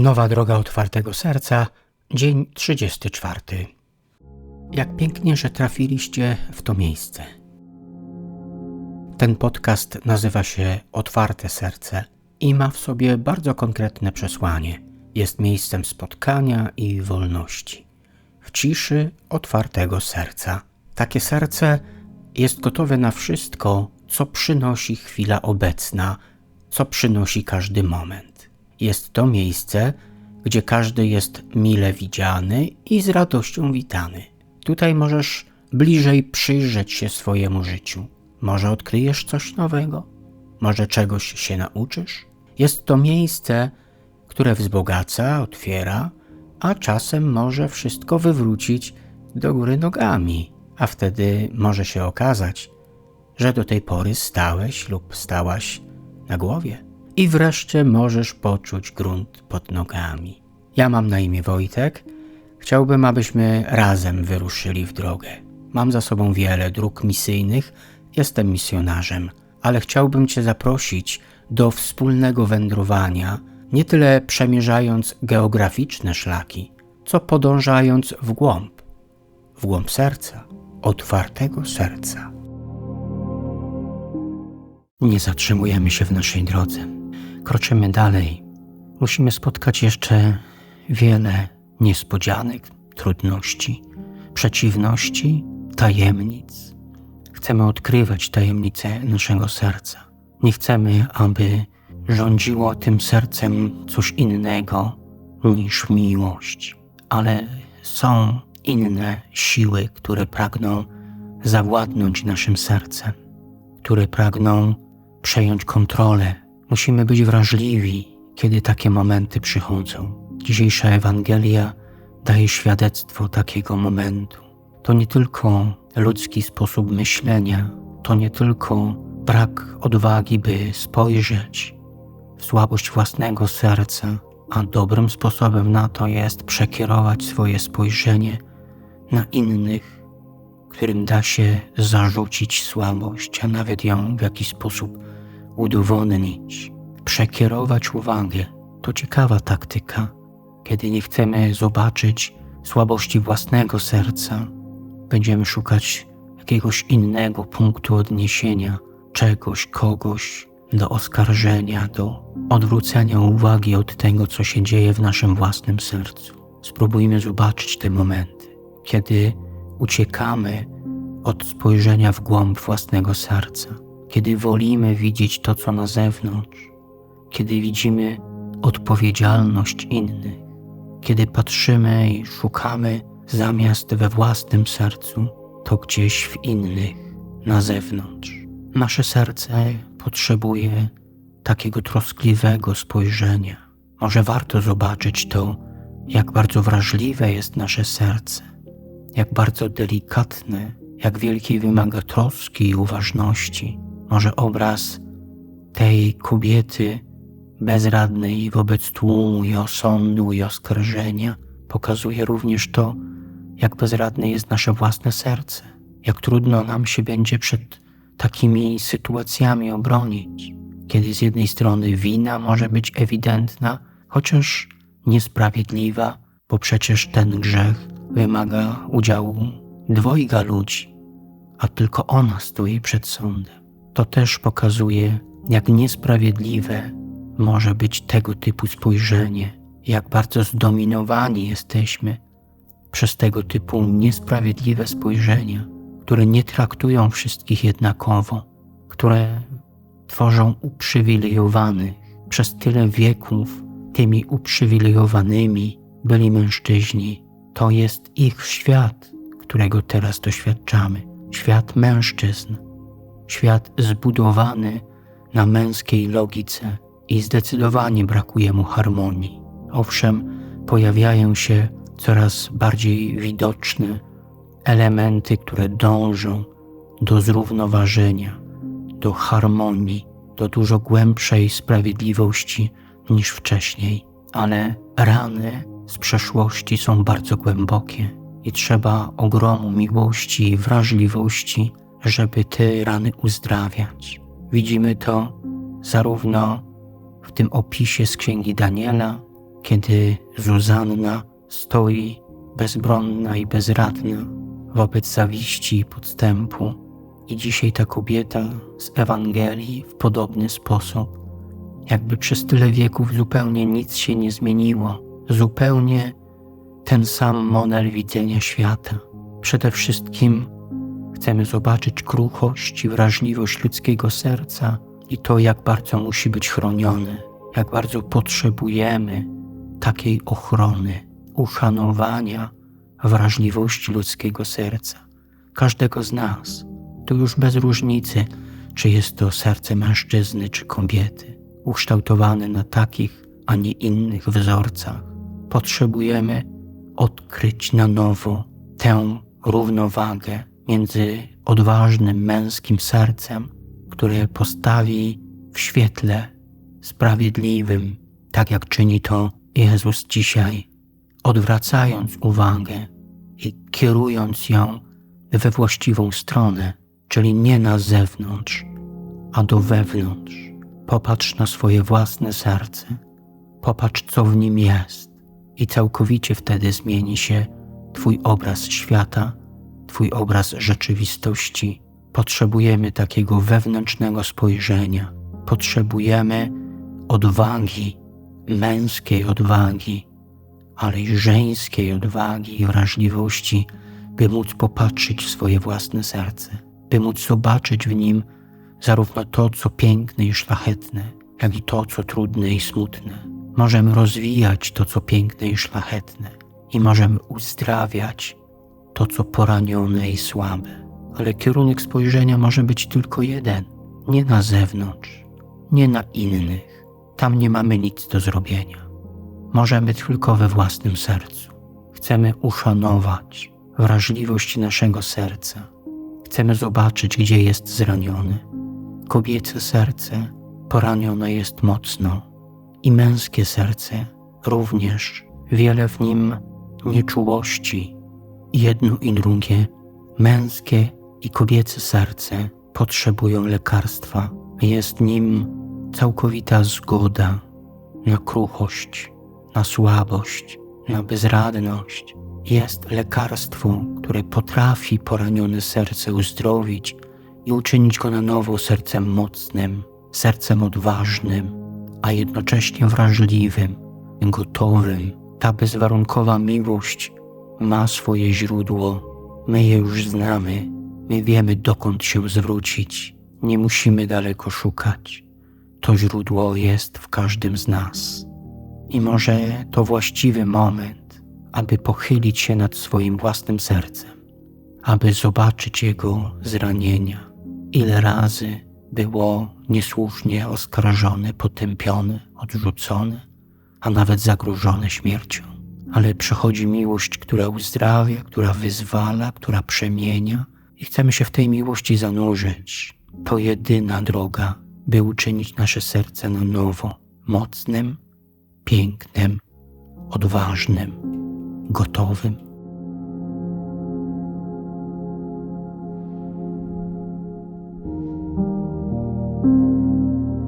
Nowa droga otwartego serca, dzień 34. Jak pięknie, że trafiliście w to miejsce. Ten podcast nazywa się Otwarte Serce i ma w sobie bardzo konkretne przesłanie. Jest miejscem spotkania i wolności. W ciszy otwartego serca. Takie serce jest gotowe na wszystko, co przynosi chwila obecna, co przynosi każdy moment. Jest to miejsce, gdzie każdy jest mile widziany i z radością witany. Tutaj możesz bliżej przyjrzeć się swojemu życiu. Może odkryjesz coś nowego, może czegoś się nauczysz. Jest to miejsce, które wzbogaca, otwiera, a czasem może wszystko wywrócić do góry nogami, a wtedy może się okazać, że do tej pory stałeś lub stałaś na głowie. I wreszcie możesz poczuć grunt pod nogami. Ja mam na imię Wojtek. Chciałbym, abyśmy razem wyruszyli w drogę. Mam za sobą wiele dróg misyjnych, jestem misjonarzem, ale chciałbym Cię zaprosić do wspólnego wędrowania, nie tyle przemierzając geograficzne szlaki, co podążając w głąb, w głąb serca, otwartego serca. Nie zatrzymujemy się w naszej drodze. Kroczymy dalej. Musimy spotkać jeszcze wiele niespodzianek, trudności, przeciwności, tajemnic. Chcemy odkrywać tajemnice naszego serca. Nie chcemy, aby rządziło tym sercem coś innego niż miłość, ale są inne siły, które pragną zawładnąć naszym sercem, które pragną przejąć kontrolę. Musimy być wrażliwi, kiedy takie momenty przychodzą. Dzisiejsza Ewangelia daje świadectwo takiego momentu. To nie tylko ludzki sposób myślenia, to nie tylko brak odwagi, by spojrzeć w słabość własnego serca, a dobrym sposobem na to jest przekierować swoje spojrzenie na innych, którym da się zarzucić słabość, a nawet ją w jakiś sposób udowodnić. Przekierować uwagę to ciekawa taktyka, kiedy nie chcemy zobaczyć słabości własnego serca. Będziemy szukać jakiegoś innego punktu odniesienia, czegoś, kogoś do oskarżenia, do odwrócenia uwagi od tego, co się dzieje w naszym własnym sercu. Spróbujmy zobaczyć te momenty, kiedy uciekamy od spojrzenia w głąb własnego serca, kiedy wolimy widzieć to, co na zewnątrz, kiedy widzimy odpowiedzialność innych, kiedy patrzymy i szukamy zamiast we własnym sercu, to gdzieś w innych, na zewnątrz. Nasze serce potrzebuje takiego troskliwego spojrzenia. Może warto zobaczyć to, jak bardzo wrażliwe jest nasze serce, jak bardzo delikatne, jak wielkiej wymaga troski i uważności. Może obraz tej kobiety bezradnej wobec tłumu i osądu i oskarżenia pokazuje również to, jak bezradne jest nasze własne serce, jak trudno nam się będzie przed takimi sytuacjami obronić, kiedy z jednej strony wina może być ewidentna, chociaż niesprawiedliwa, bo przecież ten grzech wymaga udziału dwojga ludzi, a tylko ona stoi przed sądem. To też pokazuje, jak niesprawiedliwe może być tego typu spojrzenie, jak bardzo zdominowani jesteśmy przez tego typu niesprawiedliwe spojrzenia, które nie traktują wszystkich jednakowo, które tworzą uprzywilejowanych. Przez tyle wieków tymi uprzywilejowanymi byli mężczyźni. To jest ich świat, którego teraz doświadczamy. Świat mężczyzn, świat zbudowany na męskiej logice i zdecydowanie brakuje mu harmonii. Owszem, pojawiają się coraz bardziej widoczne elementy, które dążą do zrównoważenia, do harmonii, do dużo głębszej sprawiedliwości niż wcześniej, ale rany z przeszłości są bardzo głębokie i trzeba ogromu miłości i wrażliwości, żeby te rany uzdrawiać. Widzimy to zarówno w tym opisie z księgi Daniela, kiedy Zuzanna stoi bezbronna i bezradna wobec zawiści i podstępu. I dzisiaj ta kobieta z Ewangelii w podobny sposób, jakby przez tyle wieków zupełnie nic się nie zmieniło, zupełnie ten sam model widzenia świata. Przede wszystkim chcemy zobaczyć kruchość i wrażliwość ludzkiego serca i to, jak bardzo musi być chronione, jak bardzo potrzebujemy takiej ochrony, uszanowania wrażliwości ludzkiego serca, każdego z nas. To już bez różnicy, czy jest to serce mężczyzny czy kobiety, ukształtowane na takich, a nie innych wzorcach. Potrzebujemy odkryć na nowo tę równowagę między odważnym męskim sercem, które postawi w świetle sprawiedliwym, tak jak czyni to Jezus dzisiaj, odwracając uwagę i kierując ją we właściwą stronę, czyli nie na zewnątrz, a do wewnątrz. Popatrz na swoje własne serce, popatrz, co w nim jest, i całkowicie wtedy zmieni się Twój obraz świata, Twój obraz rzeczywistości. Potrzebujemy takiego wewnętrznego spojrzenia, potrzebujemy odwagi, męskiej odwagi, ale i żeńskiej odwagi i wrażliwości, by móc popatrzeć w swoje własne serce, by móc zobaczyć w nim zarówno to, co piękne i szlachetne, jak i to, co trudne i smutne. Możemy rozwijać to, co piękne i szlachetne, i możemy uzdrawiać to, co poranione i słabe. Ale kierunek spojrzenia może być tylko jeden: nie na zewnątrz, nie na innych. Tam nie mamy nic do zrobienia. Możemy tylko we własnym sercu. Chcemy uszanować wrażliwość naszego serca. Chcemy zobaczyć, gdzie jest zraniony. Kobiece serce poranione jest mocno i męskie serce również. Wiele w nim nieczułości. Jedno i drugie, męskie i kobiece serce potrzebują lekarstwa. Jest nim całkowita zgoda na kruchość, na słabość, na bezradność. Jest lekarstwo, które potrafi poranione serce uzdrowić i uczynić go na nowo sercem mocnym, sercem odważnym, a jednocześnie wrażliwym, gotowym. Ta bezwarunkowa miłość ma swoje źródło. My je już znamy, my wiemy dokąd się zwrócić. Nie musimy daleko szukać. To źródło jest w każdym z nas. I może to właściwy moment, aby pochylić się nad swoim własnym sercem, aby zobaczyć jego zranienia. Ile razy było niesłusznie oskarżone, potępione, odrzucone, a nawet zagrożone śmiercią. Ale przychodzi miłość, która uzdrawia, która wyzwala, która przemienia, i chcemy się w tej miłości zanurzyć. To jedyna droga, by uczynić nasze serce na nowo mocnym, pięknym, odważnym, gotowym